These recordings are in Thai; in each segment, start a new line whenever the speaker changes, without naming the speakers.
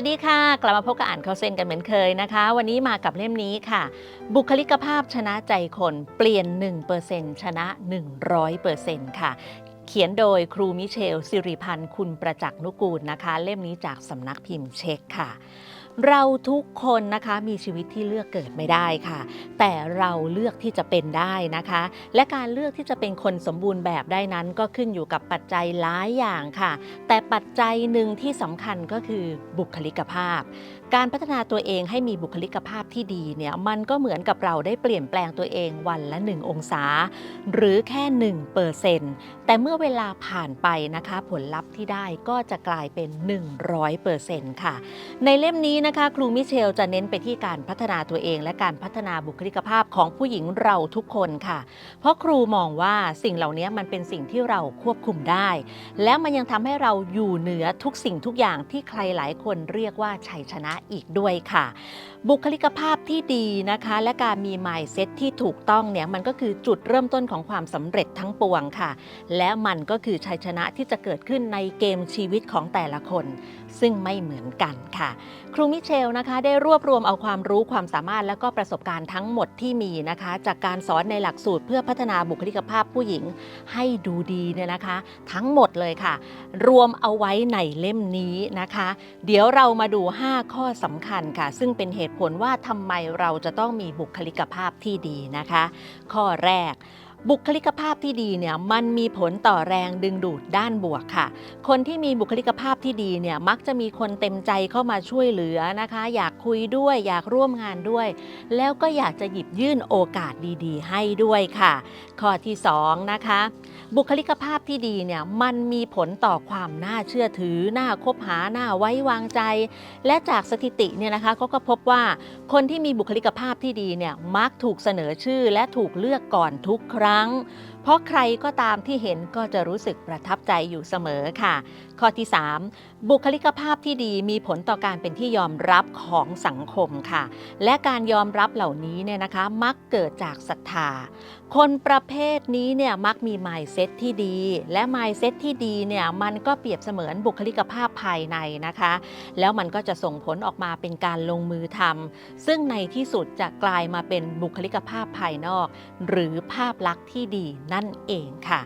วัสดีค่ะ กลับมาพบกับอ่านเข้าเซนกันเหมือนเคยนะคะ วันนี้มากับเล่มนี้ค่ะ บุคลิกภาพชนะใจคนเปลี่ยน 1%ชนะ 100%ค่ะ เขียนโดยครูมิเชล สิริพันธ์ คุณประจักษ์นุกูลนะคะ เล่มนี้จากสำนักพิมพ์เช็คค่ะ เราทุกคนนะคะมีชีวิตที่เลือกเกิดไม่ได้ค่ะ แต่เราเลือกที่จะเป็นได้นะคะ และการเลือกที่จะเป็นคนสมบูรณ์แบบได้นั้น ก็ขึ้นอยู่กับปัจจัยหลายอย่างค่ะ แต่ปัจจัยหนึ่งที่สำคัญก็คือบุคลิกภาพ การพัฒนาตัวเองให้มีบุคลิกภาพที่ดีเนี่ยมันก็เหมือนกับเราได้เปลี่ยนแปลงตัวเองวันละ 1 องศา หรือแค่ 1เปอร์เซ็นต์แต่เมื่อเวลาผ่านไปนะคะ ผลลัพธ์ที่ได้ก็จะกลายเป็น 100เปอร์เซ็นต์ค่ะ ในเล่มนี้นะคะ ครูมิเชลจะเน้นไปที่การพัฒนาตัวเอง และการพัฒนาบุคลิกภาพของผู้หญิงเราทุกคนค่ะ เพราะครูมองว่าสิ่งเหล่านี้มันเป็นสิ่งที่เราควบคุมได้ และมันยังทำให้เราอยู่เหนือทุกสิ่งทุกอย่างที่ใครหลายคนเรียกว่าชัยชนะอีกด้วยค่ะ บุคลิกภาพที่ดีนะคะ และการมี mindset ที่ถูกต้องเนี่ยมันก็คือจุดเริ่มต้นของความสำเร็จทั้งปวงค่ะ และมันก็คือชัยชนะที่จะเกิดขึ้นในเกมชีวิตของแต่ละคนซึ่งไม่เหมือนกันค่ะ ครูมิเชลนะคะได้รวบรวมเอาความรู้ความสามารถและก็ประสบการณ์ทั้งหมดที่มีนะคะ จากการสอนในหลักสูตรเพื่อพัฒนาบุคลิกภาพผู้หญิงให้ดูดีเนี่ยนะคะ ทั้งหมดเลยค่ะ รวมเอาไว้ในเล่มนี้นะคะ เดี๋ยวเรามาดู 5 ข้อสำคัญค่ะ ซึ่งเป็นเหตุผลว่าทำไมเราจะต้องมีบุคลิกภาพที่ดีนะคะ ข้อแรก บุคลิกภาพที่ดีเนี่ยมันมีผลต่อแรงดึงดูดด้านบวกค่ะ คนที่มีบุคลิกภาพที่ดีเนี่ยมักจะมีคนเต็มใจเข้ามาช่วยเหลือนะคะ อยากคุยด้วยอยากร่วมงานด้วย แล้วก็อยากจะหยิบยื่นโอกาสดีๆ ให้ด้วยค่ะ ข้อที่สองนะคะ บุคลิกภาพที่ดีเนี่ยมันมีผลต่อความน่าเชื่อถือน่าคบหาน่าไว้วางใจ และจากสถิติเนี่ยนะคะเขาก็พบว่าคนที่มีบุคลิกภาพที่ดีเนี่ยมักถูกเสนอชื่อและถูกเลือกก่อนทุกครั้งรั้งเพราะใครก็ตามที่เห็นก็จะรู้สึกประทับใจอยู่เสมอค่ะ ข้อที่ 3 บุคลิกภาพที่ดีมีผลต่อการเป็นที่ยอมรับของสังคมค่ะ และการยอมรับเหล่านี้เนี่ยนะคะ มักเกิดจากศรัทธาคนประเภทนี้เนี่ยมักมี mindset ที่ดี และ mindset ที่ดีเนี่ยมันก็เปรียบเสมือนบุคลิกภาพภายในนะคะ แล้วมันก็จะส่งผลออกมาเป็นการลงมือทำซึ่งในที่สุดจะกลายมาเป็นบุคลิกภาพภายนอก หรือภาพลักษณ์ที่ดีนั่นเองค่ะ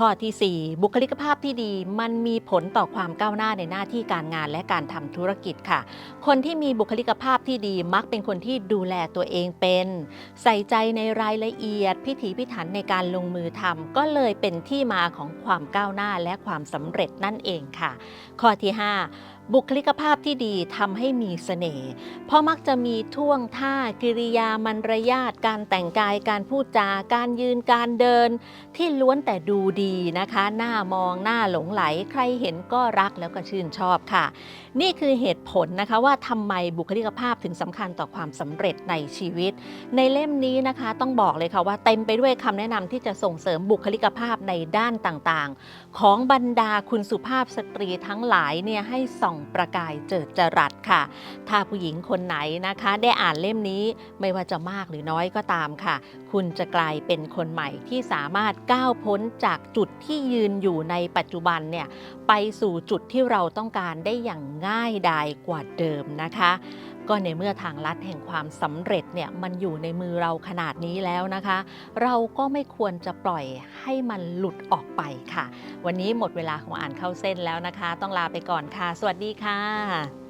ข้อทีสี่ 4 บุคลิกภาพที่ดีมันมีผลต่อความก้าวหน้าในหน้าที่การงานและการทำธุรกิจค่ะ คนที่มีบุคลิกภาพที่ดีมักเป็นคนที่ดูแลตัวเองเป็น ใส่ใจในรายละเอียด พิถีพิถันในการลงมือทำก็เลยเป็นที่มาของความก้าวหน้าและความสำเร็จนั่นเองค่ะ ข้อที่ 5 บุคลิกภาพที่ดีทำให้มีเสน่ห์เพราะมักจะมีท่วงท่ากิริยามารยาทการแต่งกายการพูดจาการยืนการเดิน ที่ล้วนแต่ดูดีนะคะ หน้ามองหน้าหลงไหล ใครเห็นก็รักแล้วก็ชื่นชอบค่ะ นี่คือเหตุผลนะคะว่าทำไมบุคลิกภาพถึงสำคัญต่อความสำเร็จในชีวิต ในเล่มนี้นะคะต้องบอกเลยค่ะว่าเต็มไปด้วยคำแนะนำที่จะส่งเสริมบุคลิกภาพในด้านต่างๆ ของบรรดาคุณสุภาพสตรีทั้งหลายเนี่ยให้ส่องประกายเจิดจรัสค่ะ ถ้าผู้หญิงคนไหนนะคะ ได้อ่านเล่มนี้ไม่ว่าจะมากหรือน้อยก็ตามค่ะ คุณจะกลายเป็นคนใหม่ที่สามารถก้าวพ้นจากจุดที่ยืนอยู่ในปัจจุบันเนี่ยไปสู่จุดที่เราต้องการได้อย่างง่ายดายกว่าเดิมนะคะ ก็ในเมื่อทางลัดแห่งความสำเร็จเนี่ยมันอยู่ในมือเราขนาดนี้แล้วนะคะ เราก็ไม่ควรจะปล่อยให้มันหลุดออกไปค่ะ วันนี้หมดเวลาของอ่านเข้าเส้นแล้วนะคะ ต้องลาไปก่อนค่ะ สวัสดีค่ะ